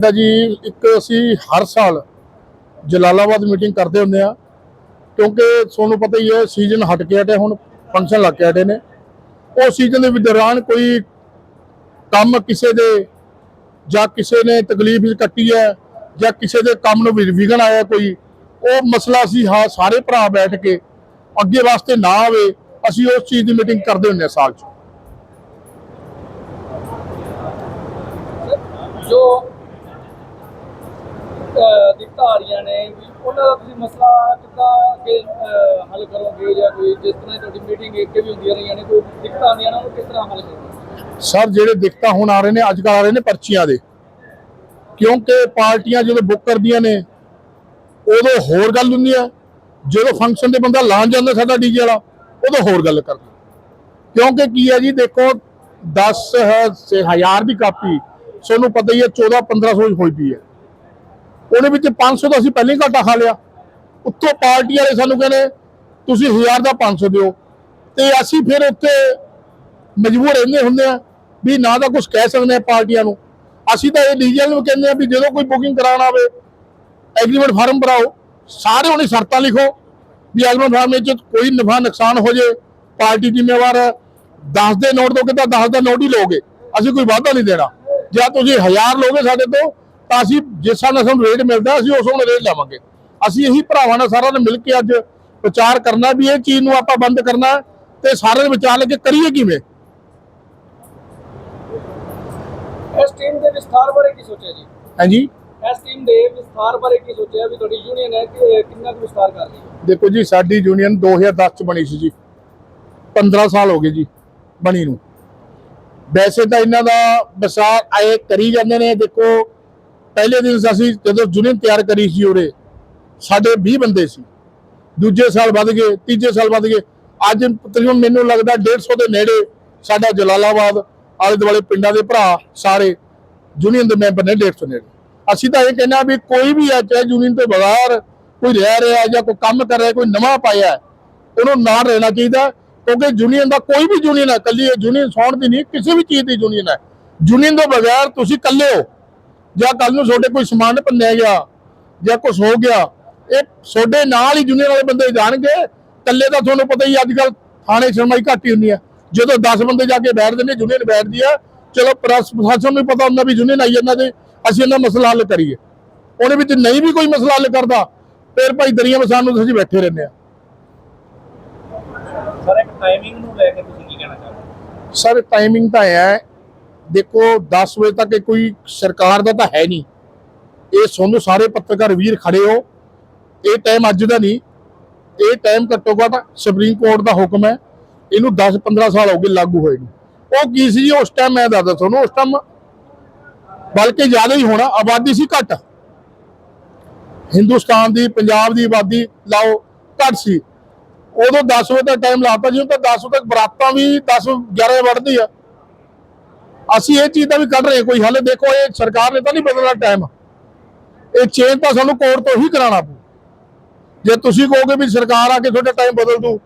ਦਾ ਜੀ, ਇੱਕ ਅਸੀਂ ਹਰ ਸਾਲ ਜਲਾਲਾਬਾਦ ਮੀਟਿੰਗ ਕਰਦੇ ਹੁੰਦੇ ਆ ਕਿਉਂਕਿ ਤੁਹਾਨੂੰ ਪਤਾ ਹੀ ਹੈ, ਸੀਜ਼ਨ ਹਟ ਕੇ ਹਟੇ, ਹੁਣ ਫੰਕਸ਼ਨ ਲੱਗ ਕੇ ਹਟੇ ਨੇ। ਉਹ ਸੀਜ਼ਨ ਦੇ ਦੌਰਾਨ ਕੋਈ ਕੰਮ ਕਿਸੇ ਦੇ, ਜਾਂ ਕਿਸੇ ਨੇ ਤਕਲੀਫ ਕੱਟੀ ਹੈ, ਜਾਂ ਕਿਸੇ ਦੇ ਕੰਮ ਨੂੰ ਵਿ- ਵਿਘਨ ਆਇਆ ਕੋਈ, ਉਹ ਮਸਲਾ ਸੀ ਹਾਂ, ਸਾਰੇ ਭਰਾ ਬੈਠ ਕੇ ਅੱਗੇ ਵਾਸਤੇ ਨਾ ਆਵੇ, ਅਸੀਂ ਉਸ ਚੀਜ਼ ਦੀ ਮੀਟਿੰਗ ਕਰਦੇ ਹੁੰਦੇ ਆ ਸਾਲ 'ਚ। ਜੋ ਆ ਉਹਨਾਂ ਦਾ ਤੁਸੀਂ ਮਸਲਾ ਕਿੱਦਾਂ ਅੱਗੇ ਹੱਲ ਕਰੋਗੇ ਜਾਂ ਕੋਈ ਜਿਸ ਤਰ੍ਹਾਂ ਤੁਹਾਡੀ ਮੀਟਿੰਗ ਇੱਕ ਵੀ ਹੁੰਦੀਆਂ ਰਹੀਆਂ ਨੇ, ਕੋਈ ਦਿੱਕਤਾਂ ਆਉਂਦੀਆਂ ਨੇ ਉਹਨੂੰ ਕਿਸ ਤਰ੍ਹਾਂ ਹੱਲ ਕਰੋਗੇ? ਸਰ, ਜਿਹੜੇ ਦਿੱਕਤਾਂ ਹੁਣ ਆ ਰਹੇ ਨੇ, ਅੱਜ ਕੱਲ੍ਹ ਆ ਰਹੇ ਨੇ ਪਰਚੀਆਂ ਦੇ। ਕਿਉਂਕਿ ਪਾਰਟੀਆਂ ਜਦੋਂ ਬੁੱਕ ਕਰਦੀਆਂ ਨੇ, ਉਦੋਂ ਹੋਰ ਗੱਲ ਹੁੰਦੀ ਆ ਜਦੋਂ ਫੰਕਸ਼ਨ ਤੇ ਬੰਦਾ ਲਾਣ ਜਾਂਦਾ ਸਾਡਾ ਡੀਜੇ ਵਾਲਾ, ਉਦੋਂ ਹੋਰ ਗੱਲ ਕਰਦਾ ਕਿਉਂਕਿ ਕੀ ਹੈ ਜੀ, ਦੇਖੋ 10 ਹਜ਼ਾਰ ਦੀ ਕਾਪੀ, ਤੁਹਾਨੂੰ ਪਤਾ ਹੀ ਹੈ 14 1500 ਹੋਈ ਪਈ ਹੈ। ਉਹਦੇ ਵਿੱਚ 500 ਦਾ ਅਸੀਂ ਪਹਿਲਾਂ ਹੀ ਘਾਟਾ ਖਾ ਲਿਆ। ਉੱਤੋਂ ਪਾਰਟੀ ਵਾਲੇ ਸਾਨੂੰ ਕਹਿੰਦੇ, ਤੁਸੀਂ 1000 ਦਾ 500 ਦਿਓ। ਤੇ ਅਸੀਂ ਫਿਰ ਉੱਥੇ ਮਜਬੂਰ ਰਹਿੰਦੇ ਹੁੰਦੇ ਆ ਵੀ ਨਾ ਤਾਂ ਕੁਝ ਕਹਿ ਸਕਦੇ ਆ ਪਾਰਟੀਆਂ ਨੂੰ। ਅਸੀਂ ਤਾਂ ਇਹ ਡੀਜੀਐਲ ਨੂੰ ਕਹਿੰਦੇ ਆ ਵੀ ਜਦੋਂ ਕੋਈ ਬੁਕਿੰਗ ਕਰਾਉਣ ਆਵੇ ਐਗਰੀਮੈਂਟ ਫਾਰਮ ਭਰਾਓ, ਸਾਰੇ ਉਹਨੇ ਸ਼ਰਤਾਂ ਲਿਖੋ ਵੀ ਐਗਰੀਮੈਂਟ ਫਾਰਮ ਵਿੱਚ ਕੋਈ ਨਫਾ ਨੁਕਸਾਨ ਹੋ ਜੇ, ਪਾਰਟੀ ਜ਼ਿੰਮੇਵਾਰ ਹੈ 10 ਦੇ ਨੋਟ ਤੋਂ ਤਾਂ 10 ਦਾ ਨੋਟ ਹੀ ਲਓਗੇ। ਅਸੀਂ ਕੋਈ ਵਾਅਦਾ ਨਹੀਂ ਦੇਣਾ। ਜਾਂ ਤੁਸੀਂ 1000 ਲੋਗੇ ਸਾਡੇ ਤੋਂ ਤਾਂ ਅਸੀਂ ਜਿਸ ਹਿਸਾਬ ਨਾਲ ਸਾਨੂੰ ਰੇਟ ਮਿਲਦਾ ਅਸੀਂ ਉਸ ਨੂੰ ਰੇਟ ਲਵਾਂਗੇ। ਅਸੀਂ ਇਹੀ ਭਰਾਵਾਂ ਨਾਲ ਸਾਰਿਆਂ ਨੇ ਮਿਲ ਕੇ ਅੱਜ ਵਿਚਾਰ ਕਰਨਾ ਵੀ ਇਹ ਚੀਜ਼ ਨੂੰ ਆਪਾਂ ਬੰਦ ਕਰਨਾ ਤੇ ਸਾਰੇ ਵਿਚਾਰ ਲੈ ਕੇ ਕਰੀਏ ਕਿਵੇਂ? ਇਸ ਟੀਮ ਦੇ ਵਿਸਥਾਰ ਬਾਰੇ ਕੀ ਸੋਚਿਆ ਜੀ? ਹਾਂਜੀ। ਇਸ ਟੀਮ ਦੇ ਵਿਸਥਾਰ ਬਾਰੇ ਕੀ ਸੋਚਿਆ ਵੀ ਤੁਹਾਡੀ ਯੂਨੀਅਨ ਹੈ ਕਿ ਕਿੰਨਾ ਕੁ ਵਿਸਥਾਰ ਕਰ ਰਹੀ ਹੈ? ਦੇਖੋ ਜੀ ਸਾਡੀ ਯੂਨੀਅਨ 2010 ਚ ਬਣੀ ਸੀ ਜੀ। 15 ਸਾਲ ਹੋ ਗਏ ਜੀ ਬਣੀ ਨੂੰ। ਵੈਸੇ ਤਾਂ ਇਹਨਾਂ ਦਾ ਵਿਸਾਰ ਆਏ ਕਰੀ ਜਾਂਦੇ ਨੇ। ਦੇਖੋ ਪਹਿਲੇ ਦਿਨ ਅਸੀਂ ਜਦੋਂ ਯੂਨੀਅਨ ਤਿਆਰ ਕਰੀ ਸੀ ਉਰੇ, ਸਾਡੇ 20 ਬੰਦੇ ਸੀ। ਦੂਜੇ ਸਾਲ ਵੱਧ ਗਏ, ਤੀਜੇ ਸਾਲ ਵੱਧ ਗਏ। ਅੱਜ ਤਕਰੀਬਨ ਮੈਨੂੰ ਲੱਗਦਾ 150 ਦੇ ਨੇੜੇ ਸਾਡਾ ਜਲਾਲਾਬਾਦ, ਆਲੇ ਦੁਆਲੇ ਪਿੰਡਾਂ ਦੇ ਭਰਾ ਸਾਰੇ ਯੂਨੀਅਨ ਦੇ ਮੈਂਬਰ ਨੇ 150 ਨੇੜੇ। ਅਸੀਂ ਤਾਂ ਇਹ ਕਹਿੰਦੇ ਹਾਂ ਵੀ ਕੋਈ ਵੀ ਹੈ ਚਾਹੇ ਯੂਨੀਅਨ ਤੋਂ ਬਗੈਰ, ਕੋਈ ਰਹਿ ਰਿਹਾ ਜਾਂ ਕੋਈ ਕੰਮ ਕਰ ਰਿਹਾ ਕੋਈ ਨਵਾਂ ਪਾਇਆ ਉਹਨੂੰ ਨਾਲ ਰਹਿਣਾ ਚਾਹੀਦਾ ਕਿਉਂਕਿ ਯੂਨੀਅਨ ਦਾ ਕੋਈ ਵੀ ਯੂਨੀਅਨ ਹੈ ਕੱਲੀ ਯੂਨੀਅਨ ਸੌਣ ਦੀ ਨਹੀਂ, ਕਿਸੇ ਵੀ ਚੀਜ਼ ਦੀ ਯੂਨੀਅਨ ਹੈ। ਯੂਨੀਅਨ ਤੋਂ ਬਗੈਰ ਤੁਸੀਂ ਇਕੱਲੇ ਹੋ। ਜਾਂ ਕੱਲ ਨੂੰ ਤੁਹਾਡੇ ਕੋਈ ਸਮਾਨ ਭੰਨਿਆ ਗਿਆ ਜਾਂ ਕੁਝ ਹੋ ਗਿਆ ਇਹ ਤੁਹਾਡੇ ਨਾਲ ਹੀ ਯੂਨੀਅਨ ਵਾਲੇ ਬੰਦੇ ਜਾਣਗੇ। ਇਕੱਲੇ ਤਾਂ ਤੁਹਾਨੂੰ ਪਤਾ ਹੀ ਅੱਜ ਕੱਲ ਥਾਣੇ ਸ਼ਰਮਾਈ ਘੱਟ ਹੀ ਹੁੰਦੀ ਹੈ ਜਦੋਂ 10 ਬੰਦੇ ਜਾ ਕੇ ਬੈਠਦੇ ਨੇ ਯੂਨੀਅਨ ਬੈਠਦੀ ਆ ਚਲੋ ਪ੍ਰੈਸ ਪ੍ਰਸ਼ਾਸਨ ਨੂੰ ਪਤਾ ਹੁੰਦਾ ਵੀ ਯੂਨੀਅਨ ਆਈ ਇਹਨਾਂ ਦੇ ਅਸੀਂ ਇਹਨਾਂ ਮਸਲਾ ਹੱਲ ਕਰੀਏ। ਉਹਦੇ ਵਿੱਚ ਨਹੀਂ ਵੀ ਕੋਈ ਮਸਲਾ ਹੱਲ ਕਰਦਾ ਫਿਰ ਭਾਈ ਦਰੀਆਂ ਵਸਾਨ ਨੂੰ ਅਸੀਂ ਬੈਠੇ ਰਹਿੰਦੇ ਆ। ਸਰ ਇੱਕ ਟਾਈਮਿੰਗ ਨੂੰ ਲੈ ਕੇ ਤੁਸੀਂ ਕੀ ਕਹਿਣਾ ਚਾਹੁੰਦੇ ਸਰ ਟਾਈਮਿੰਗ ਤਾਂ ਹੈ ਦੇਖੋ 10 ਵਜੇ ਤੱਕ ਇਹ ਕੋਈ ਸਰਕਾਰ ਦਾ ਤਾਂ ਹੈ ਨਹੀਂ। ਇਹ ਤੁਹਾਨੂੰ ਸਾਰੇ ਪੱਤਰਕਾਰ ਵੀਰ ਖੜੇ ਹੋ। ਇਹ ਟਾਈਮ ਅੱਜ ਦਾ ਨਹੀਂ। ਇਹ ਟਾਈਮ ਘੱਟੋ ਘੱਟ ਸੁਪਰੀਮ ਕੋਰਟ ਦਾ ਹੁਕਮ ਹੈ। ਇਹਨੂੰ 10 15 ਸਾਲ ਹੋ ਗਏ ਲਾਗੂ ਹੋਏ ਨੂੰ। ਉਹ ਕੀ ਸੀ ਜੀ? ਉਸ ਟਾਈਮ ਮੈਂ ਦੱਸਦਾ ਤੁਹਾਨੂੰ, ਉਸ ਟਾਈਮ ਬਲਕਿ ਜ਼ਿਆਦਾ ਹੀ ਹੋਣਾ, ਆਬਾਦੀ ਸੀ ਘੱਟ। ਹਿੰਦੁਸਤਾਨ ਦੀ, ਪੰਜਾਬ ਦੀ ਆਬਾਦੀ ਲਾਓ, ਘੱਟ ਸੀ। ਉਦੋਂ 10 ਵਜੇ ਤੱਕ ਟਾਈਮ ਲਾਤਾ ਜੀ, ਹੁਣ ਤਾਂ 10 ਵਜੇ ਤੱਕ ਬਰਾਤਾਂ ਵੀ 10 11 ਵੜਦੀ ਆ। ਅਸੀਂ ਇਹ ਚੀਜ਼ ਦਾ ਵੀ ਕੱਢ ਰਹੇ ਕੋਈ ਹੱਲ ਦੇਖੋ, ਇਹ ਸਰਕਾਰ ਨੇ ਤਾਂ ਨਹੀਂ ਬਦਲਣਾ ਟਾਈਮ ਇਹ ਚੇਂਜ ਤਾਂ ਸਾਨੂੰ ਕੋਰਟ ਤੋਂ ਹੀ ਕਰਾਉਣਾ ਪਊ। ਜੇ ਤੁਸੀਂ ਕਹੋਗੇ ਵੀ ਸਰਕਾਰ ਆ ਕੇ ਤੁਹਾਡਾ ਟਾਈਮ ਬਦਲ ਦੂ,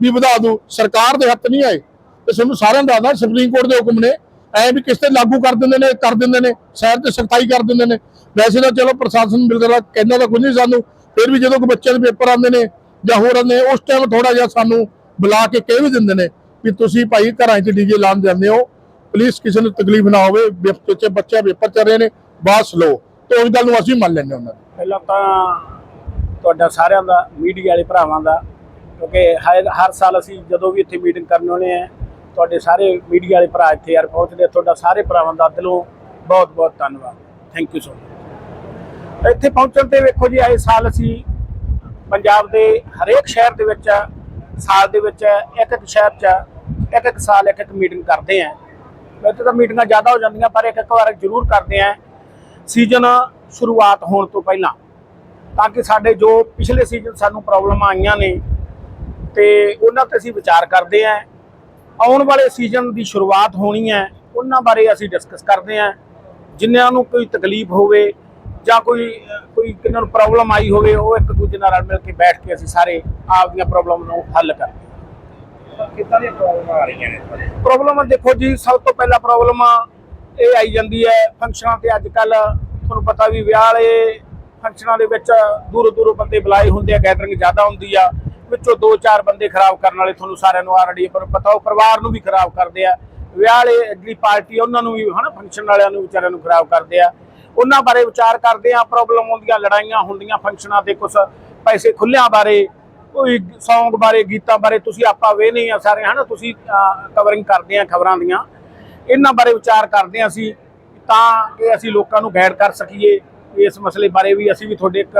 ਵੀ ਵਧਾ ਦੂ, ਸਰਕਾਰ ਦੇ ਹੱਥ ਨਹੀਂ ਆਏ, ਤੇ ਸਾਨੂੰ ਸਾਰਿਆਂ ਨੂੰ ਦੱਸਦਾ ਸੁਪਰੀਮ ਕੋਰਟ ਦੇ ਹੁਕਮ ਨੇ, ਐ ਵੀ ਕਿਸ ਤੇ ਲਾਗੂ ਕਰ ਦਿੰਦੇ ਨੇ, ਕਰ ਦਿੰਦੇ ਨੇ ਸ਼ਹਿਰ ਤੇ ਸਖਤਾਈ ਕਰ ਦਿੰਦੇ ਨੇ। ਵੈਸੇ ਤਾਂ ਚਲੋ ਪ੍ਰਸ਼ਾਸਨ ਮਿਲਦਾ, ਕਹਿੰਦਾ ਤਾਂ ਕੁਝ ਨਹੀਂ ਸਾਨੂੰ, ਫਿਰ ਵੀ ਜਦੋਂ ਕੋਈ ਬੱਚਿਆਂ ਦੇ ਪੇਪਰ ਆਉਂਦੇ ਨੇ ਜਾਂ ਹੋਰ ਆਉਂਦੇ ਨੇ, ਉਸ ਟਾਈਮ ਥੋੜਾ ਜਿਹਾ ਸਾਨੂੰ ਬੁਲਾ ਕੇ ਕਹਿ ਵੀ ਦਿੰਦੇ ਨੇ ਵੀ ਤੁਸੀਂ ਭਾਈ ਘਰਾਂ 'ਚ ਡੀਜੇ ਲਾਉਣ ਜਾਂਦੇ ਹੋ ਪਲੀਜ਼ ਕਿਸੇ ਨੂੰ ਤਕਲੀਫ ਨਾ ਹੋਵੇ ਬੱਚੇ ਬੱਚਾ ਪੇਪਰ ਚੱਲ ਰਹੇ ਨੇ, ਬਾਸ ਲੋ ਤੇ ਉਸ ਗੱਲ ਨੂੰ ਅਸੀਂ ਮੰਨ ਲੈਂਦੇ ਉਹਨਾਂ ਦੀ। ਪਹਿਲਾਂ ਤਾਂ ਤੁਹਾਡਾ ਸਾਰਿਆਂ ਦਾ, ਮੀਡੀਆ ਵਾਲੇ ਭਰਾਵਾਂ ਦਾ, ਕਿਉਂਕਿ ਹਰ ਸਾਲ ਅਸੀਂ ਜਦੋਂ ਵੀ ਇੱਥੇ ਮੀਟਿੰਗ ਕਰਨ ਆਉਂਦੇ ਆ, ਤੁਹਾਡੇ ਸਾਰੇ ਮੀਡੀਆ ਵਾਲੇ ਭਰਾ ਇੱਥੇ ਯਾਰ ਪਹੁੰਚਦੇ ਤੁਹਾਡਾ ਸਾਰੇ ਭਰਾਵਾਂ ਦਾ ਦਿਲੋਂ ਬਹੁਤ ਬਹੁਤ ਧੰਨਵਾਦ। ਥੈਂਕ ਯੂ ਸੋ ਮਚ ਇੱਥੇ ਪਹੁੰਚਣ ਤੇ ਵੇਖੋ ਜੀ, ਆਏ ਸਾਲ ਅਸੀਂ ਪੰਜਾਬ ਦੇ ਹਰੇਕ ਸ਼ਹਿਰ ਦੇ ਵਿੱਚ ਸਾਲ ਦੇ ਵਿੱਚ ਇੱਕ ਇੱਕ ਸ਼ਹਿਰ 'ਚ ਇੱਕ ਇੱਕ ਸਾਲ ਇੱਕ ਇੱਕ ਮੀਟਿੰਗ ਕਰਦੇ ਆ। ਵੈਸੇ ਤਾਂ ਮੀਟਿੰਗਾਂ ਜ਼ਿਆਦਾ ਹੋ ਜਾਂਦੀਆਂ, ਪਰ ਇੱਕ ਇੱਕ ਵਾਰ ਜ਼ਰੂਰ ਕਰਦੇ ਆ। ਸੀਜ਼ਨ ਸ਼ੁਰੂਆਤ ਹੋਣ ਤੋਂ ਪਹਿਲਾਂ, ਤਾਂ ਕਿ ਸਾਡੇ ਜੋ ਪਿਛਲੇ ਸੀਜ਼ਨ ਸਾਨੂੰ ਪ੍ਰੋਬਲਮਾਂ ਆਈਆਂ ਨੇ, ਤੇ ਉਹਨਾਂ ਤੇ ਅਸੀਂ ਵਿਚਾਰ ਕਰਦੇ ਆਂ। ਆਉਣ ਵਾਲੇ ਸੀਜ਼ਨ ਦੀ ਸ਼ੁਰੂਆਤ ਹੋਣੀ ਹੈ, ਉਹਨਾਂ ਬਾਰੇ ਅਸੀਂ ਡਿਸਕਸ ਕਰਦੇ ਆਂ। ਜਿਨ੍ਹਾਂ ਨੂੰ ਕੋਈ ਤਕਲੀਫ ਹੋਵੇ ਜਾਂ ਕੋਈ ਕੋਈ ਕਿੰਨਾਂ ਨੂੰ ਪ੍ਰੋਬਲਮ ਆਈ ਹੋਵੇ, ਉਹ ਇੱਕ ਦੂਜੇ ਨਾਲ ਰਲ ਮਿਲ ਕੇ ਬੈਠ ਕੇ ਅਸੀਂ ਸਾਰੇ ਆਪਦੀਆਂ ਪ੍ਰੋਬਲਮ ਨੂੰ ਹੱਲ ਕਰਦੇ ਕਿੱਦਾਂ ਦੀਆਂ ਪ੍ਰੋਬਲਮ ਆ ਰਹੀਆਂ ਨੇ ਪ੍ਰੋਬਲਮ ਦੇਖੋ ਜੀ, ਸਭ ਤੋਂ ਪਹਿਲਾਂ ਪ੍ਰੋਬਲਮ ਇਹ ਆਈ ਜਾਂਦੀ ਹੈ ਫੰਕਸ਼ਨਾਂ ਤੇ ਅੱਜ ਕੱਲ ਤੁਹਾਨੂੰ ਪਤਾ ਵੀ ਵਿਆਹ ਵਾਲੇ ਫੰਕਸ਼ਨਾਂ ਦੇ ਵਿੱਚ ਦੂਰੋਂ ਦੂਰੋਂ ਬੰਦੇ ਬੁਲਾਏ ਹੁੰਦੇ ਆ ਗੈਦਰਿੰਗ ਜ਼ਿਆਦਾ ਹੁੰਦੀ ਆ। ਵਿੱਚੋਂ ਦੋ ਚਾਰ ਬੰਦੇ ਖਰਾਬ ਕਰਨ ਵਾਲੇ ਤੁਹਾਨੂੰ ਸਾਰਿਆਂ ਨੂੰ ਆਲਰੇਡੀ ਪਰ ਪਤਾ ਉਹ ਪਰਿਵਾਰ ਨੂੰ ਵੀ ਖਰਾਬ ਕਰਦੇ ਆ। ਵਿਆਹ ਵਾਲੇ ਜਿਹੜੀ ਪਾਰਟੀ ਉਹਨਾਂ ਨੂੰ ਵੀ ਹਨਾ ਫੰਕਸ਼ਨ ਵਾਲਿਆਂ ਨੂੰ ਵਿਚਾਰਿਆਂ ਨੂੰ ਖਰਾਬ ਕਰਦੇ ਆ। ਉਹਨਾਂ ਬਾਰੇ ਵਿਚਾਰ ਕਰਦੇ ਆ ਪ੍ਰੋਬਲਮ ਹੁੰਦੀਆਂ ਲੜਾਈਆਂ ਹੁੰਦੀਆਂ ਫੰਕਸ਼ਨਾਂ ਤੇ ਕੁਝ ਪੈਸੇ ਖੁੱਲਿਆਂ ਬਾਰੇ। ਕੋਈ ਸੌਂਗ ਬਾਰੇ, ਗੀਤਾਂ ਬਾਰੇ ਤੁਸੀਂ ਆਪਾਂ ਵੇ ਨਹੀਂ ਆ ਸਾਰੇ, ਹਨਾ? ਤੁਸੀਂ ਕਵਰਿੰਗ ਕਰਦੇ ਆ ਖਬਰਾਂ ਦੀਆਂ। ਇਹਨਾਂ ਬਾਰੇ ਵਿਚਾਰ ਕਰਦੇ ਆ ਅਸੀਂ, ਤਾਂ ਕਿ ਅਸੀਂ ਲੋਕਾਂ ਨੂੰ ਗਾਈਡ ਕਰ ਸਕੀਏ। ਇਸ ਮਸਲੇ ਬਾਰੇ ਵੀ ਅਸੀਂ ਵੀ ਤੁਹਾਡੇ ਇੱਕ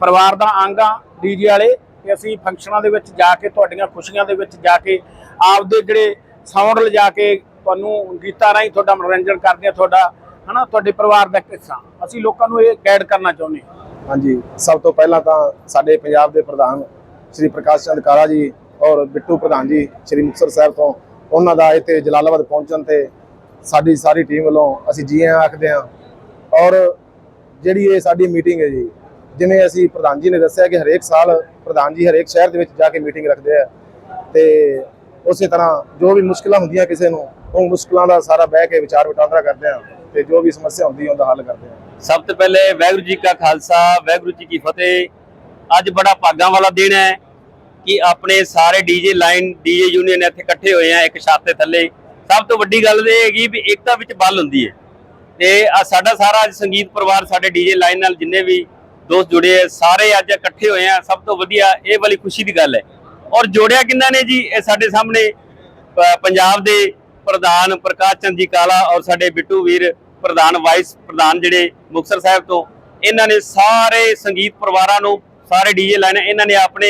ਪਰਿਵਾਰ ਦਾ ਅੰਗ ਆ ਡੀਜੇ ਵਾਲੇ। ਕਿ ਅਸੀਂ ਫੰਕਸ਼ਨਾਂ ਦੇ ਵਿੱਚ ਜਾ ਕੇ, ਤੁਹਾਡੀਆਂ ਖੁਸ਼ੀਆਂ ਦੇ ਵਿੱਚ ਜਾ ਕੇ, ਆਪਦੇ ਜਿਹੜੇ ਸਾਊਂਡ ਲਿਜਾ ਕੇ ਤੁਹਾਨੂੰ ਗੀਤਾਂ ਰਾਹੀਂ ਤੁਹਾਡਾ ਮਨੋਰੰਜਨ ਕਰਦੇ ਆ, ਤੁਹਾਡਾ, ਹਨਾ? ਤੁਹਾਡੇ ਪਰਿਵਾਰ ਦਾ ਇੱਕ ਹਿੱਸਾ। ਅਸੀਂ ਲੋਕਾਂ ਨੂੰ ਇਹ ਗਾਈਡ ਕਰਨਾ ਚਾਹੁੰਦੇ ਹਾਂ। ਹਾਂਜੀ। ਸਭ ਤੋਂ ਪਹਿਲਾਂ ਤਾਂ ਸਾਡੇ ਪੰਜਾਬ ਦੇ ਪ੍ਰਧਾਨ ਸ਼੍ਰੀ ਪ੍ਰਕਾਸ਼ ਚੰਦ ਕਾਲਾ ਜੀ ਔਰ ਬਿੱਟੂ ਪ੍ਰਧਾਨ ਜੀ ਸ਼੍ਰੀ ਮੁਕਤਸਰ ਸਾਹਿਬ ਤੋਂ, ਉਹਨਾਂ ਦਾ ਇੱਥੇ ਜਲਾਲਾਬਾਦ ਪਹੁੰਚਣ ਤੇ ਸਾਡੀ ਸਾਰੀ ਟੀਮ ਵੱਲੋਂ ਅਸੀਂ ਜੀ ਆਇਆਂ ਆਖਦੇ ਹਾਂ। ਔਰ ਜਿਹੜੀ ਇਹ ਸਾਡੀ ਮੀਟਿੰਗ ਹੈ ਜੀ, ਜਿਵੇਂ ਅਸੀਂ ਪ੍ਰਧਾਨ ਜੀ ਨੇ ਦੱਸਿਆ ਕਿ ਹਰੇਕ ਸਾਲ ਪ੍ਰਧਾਨ ਜੀ ਹਰੇਕ ਸ਼ਹਿਰ ਦੇ ਵਿੱਚ ਜਾ ਕੇ ਮੀਟਿੰਗ ਰੱਖਦੇ ਆ ਤੇ ਉਸੇ ਤਰ੍ਹਾਂ ਜੋ ਵੀ ਮੁਸ਼ਕਲਾਂ ਹੁੰਦੀਆਂ ਕਿਸੇ ਨੂੰ, ਉਹ ਮੁਸ਼ਕਲਾਂ ਦਾ ਸਾਰਾ ਬਹਿ ਕੇ ਵਿਚਾਰ ਵਟਾਂਦਰਾ ਕਰਦੇ ਆ ਤੇ ਜੋ ਵੀ ਸਮੱਸਿਆ ਹੁੰਦੀ ਹੈ, ਉਹਦਾ ਹੱਲ ਕਰਦੇ ਆ। ਸਭ ਤੋਂ ਪਹਿਲੇ ਵਾਹਿਗੁਰੂ ਜੀ ਕਾ ਖਾਲਸਾ, ਵਾਹਿਗੁਰੂ ਜੀ ਕੀ ਫਤਿਹ। ਅੱਜ ਬੜਾ ਭਾਗਾਂ ਵਾਲਾ ਦਿਨ ਹੈ ਕਿ ਆਪਣੇ ਸਾਰੇ ਡੀਜੇ ਲਾਈਨ, ਡੀਜੇ ਯੂਨੀਅਨ ਇੱਥੇ ਇਕੱਠੇ ਹੋਏ ਆ, ਇੱਕ ਛੱਤ ਦੇ ਥੱਲੇ। ਸਭ ਤੋਂ ਵੱਡੀ ਗੱਲ ਇਹ ਹੈਗੀ ਵੀ ਏਕਤਾ ਵਿੱਚ ਬਲ ਹੁੰਦੀ ਹੈ। ਤੇ ਆ ਸਾਡਾ ਸਾਰਾ ਅੱਜ ਸੰਗੀਤ ਪਰਿਵਾਰ ਸਾਡੇ ਡੀਜੇ ਲਾਈਨ ਨਾਲ ਜਿੰਨੇ ਵੀ ਦੋਸਤ ਜੁੜੇ ਆ, ਸਾਰੇ ਅੱਜ ਇਕੱਠੇ ਹੋਏ ਆ। ਸਭ ਤੋਂ ਵਧੀਆ ਇਹ ਵਾਲੀ ਖੁਸ਼ੀ ਦੀ ਗੱਲ ਹੈ। ਔਰ ਜੋੜਿਆ ਕਿੰਨਾ ਨੇ ਜੀ? ਇਹ ਸਾਡੇ ਸਾਹਮਣੇ ਪੰਜਾਬ ਦੇ ਪ੍ਰਧਾਨ ਪ੍ਰਕਾਸ਼ ਚੰਦ ਜੀ ਕਾਲਾ ਔਰ ਸਾਡੇ ਬਿੱਟੂ ਵੀਰ ਪ੍ਰਧਾਨ, ਵਾਈਸ ਪ੍ਰਧਾਨ ਜਿਹੜੇ ਮੁਕਤਸਰ ਸਾਹਿਬ ਤੋਂ, ਇਹਨਾਂ ਨੇ ਸਾਰੇ ਸੰਗੀਤ ਪਰਿਵਾਰਾਂ ਨੂੰ ਸਾਰੇ ਡੀਜੇ ਲਾਈਨ ਇਹਨਾਂ ਨੇ ਆਪਣੇ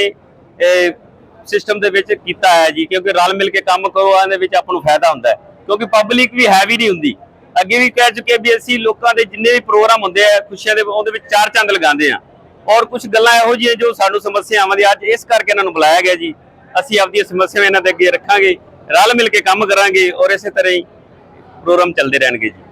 ਸਿਸਟਮ ਦੇ ਵਿੱਚ ਕੀਤਾ ਹੈ ਜੀ, ਕਿਉਂਕਿ ਰਲ ਮਿਲ ਕੇ ਕੰਮ ਕਰੋ, ਇਹਦੇ ਵਿੱਚ ਆਪਾਂ ਨੂੰ ਫਾਇਦਾ ਹੁੰਦਾ ਕਿਉਂਕਿ ਪਬਲਿਕ ਵੀ ਹੈਵੀ ਨਹੀਂ ਹੁੰਦੀ। ਅੱਗੇ ਵੀ ਕਹਿ ਚੁੱਕੇ ਵੀ ਅਸੀਂ ਲੋਕਾਂ ਦੇ ਜਿੰਨੇ ਵੀ ਪ੍ਰੋਗਰਾਮ ਹੁੰਦੇ ਆ, ਖੁਸ਼ੀਆਂ ਦੇ, ਉਹਦੇ ਵਿੱਚ ਚਾਰ ਚੰਦ ਲਗਾਉਂਦੇ ਆ। ਔਰ ਕੁਝ ਗੱਲਾਂ ਇਹੋ ਜਿਹੀਆਂ ਜੋ ਸਾਨੂੰ ਸਮੱਸਿਆਵਾਂ ਦੀ ਅੱਜ ਇਸ ਕਰਕੇ ਇਹਨਾਂ ਨੂੰ ਬੁਲਾਇਆ ਗਿਆ ਜੀ। ਅਸੀਂ ਆਪਦੀਆਂ ਸਮੱਸਿਆਵਾਂ ਇਹਨਾਂ ਦੇ ਅੱਗੇ ਰੱਖਾਂਗੇ, ਰਲ ਮਿਲ ਕੇ ਕੰਮ ਕਰਾਂਗੇ ਔਰ ਇਸੇ ਤਰ੍ਹਾਂ ਹੀ ਪ੍ਰੋਗਰਾਮ ਚੱਲਦੇ ਰਹਿਣਗੇ ਜੀ।